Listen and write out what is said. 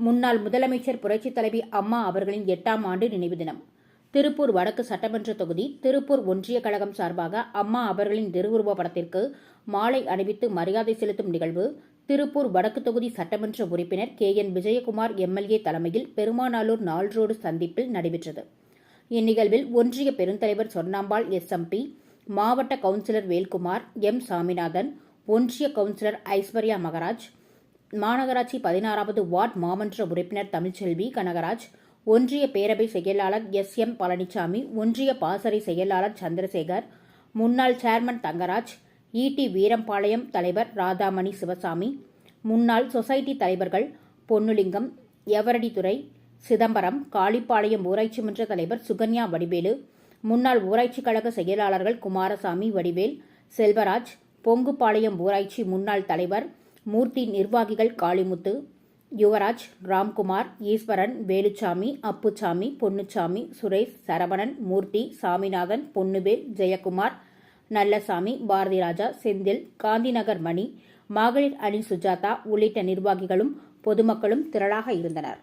முன்னாள் முதலமைச்சர் புரட்சித் தலைவி அம்மா அவர்களின் எட்டாம் ஆண்டு நினைவு தினம். திருப்பூர் வடக்கு சட்டமன்ற தொகுதி திருப்பூர் ஒன்றிய கழகம் சார்பாக அம்மா அவர்களின் திருவுருவ படத்திற்கு மாலை அணிவித்து மரியாதை செலுத்தும் நிகழ்வு திருப்பூர் வடக்கு தொகுதி சட்டமன்ற உறுப்பினர் கே. என். விஜயகுமார் எம்எல்ஏ தலைமையில் பெருமானாலூர் நாள் ரோடு சந்திப்பில் நடைபெற்றது. இந்நிகழ்வில் ஒன்றிய பெருந்தலைவர் சொர்ணாம்பாள் எஸ்எம்பி மாவட்ட கவுன்சிலர் வேல்குமார் எம். சாமிநாதன் ஒன்றிய கவுன்சிலர் ஐஸ்வர்யா மகராஜ் மாநகராட்சி பதினாறாவது வார்டு மாமன்ற உறுப்பினர் தமிழ்ச்செல்வி கனகராஜ் ஒன்றிய பேரவை செயலாளர் எஸ். எம். பழனிசாமி ஒன்றிய பாசறை செயலாளர் சந்திரசேகர் முன்னாள் சேர்மன் தங்கராஜ் ஈடி வீரம்பாளையம் தலைவர் ராதாமணி சிவசாமி முன்னாள் சொசைட்டி தலைவர்கள் பொன்னுலிங்கம் எவரடித்துறை சிதம்பரம் காளிப்பாளையம் ஊராட்சி மன்ற தலைவர் சுகன்யா வடிவேலு முன்னாள் ஊராட்சி கழக செயலாளர்கள் குமாரசாமி வடிவேல் செல்வராஜ் பொங்குபாளையம் ஊராட்சி முன்னாள் தலைவர் மூர்த்தி நிர்வாகிகள் காளிமுத்து யுவராஜ் ராம்குமார் ஈஸ்வரன் வேலுச்சாமி அப்புச்சாமி பொன்னுச்சாமி சுரேஷ் சரவணன் மூர்த்தி சாமிநாதன் பொன்னுவேல் ஜெயக்குமார் நல்லசாமி பாரதிராஜா செந்தில் காந்திநகர் மணி மகளிர் அணி சுஜாதா உள்ளிட்ட நிர்வாகிகளும் பொதுமக்களும் திரளாக இருந்தனர்.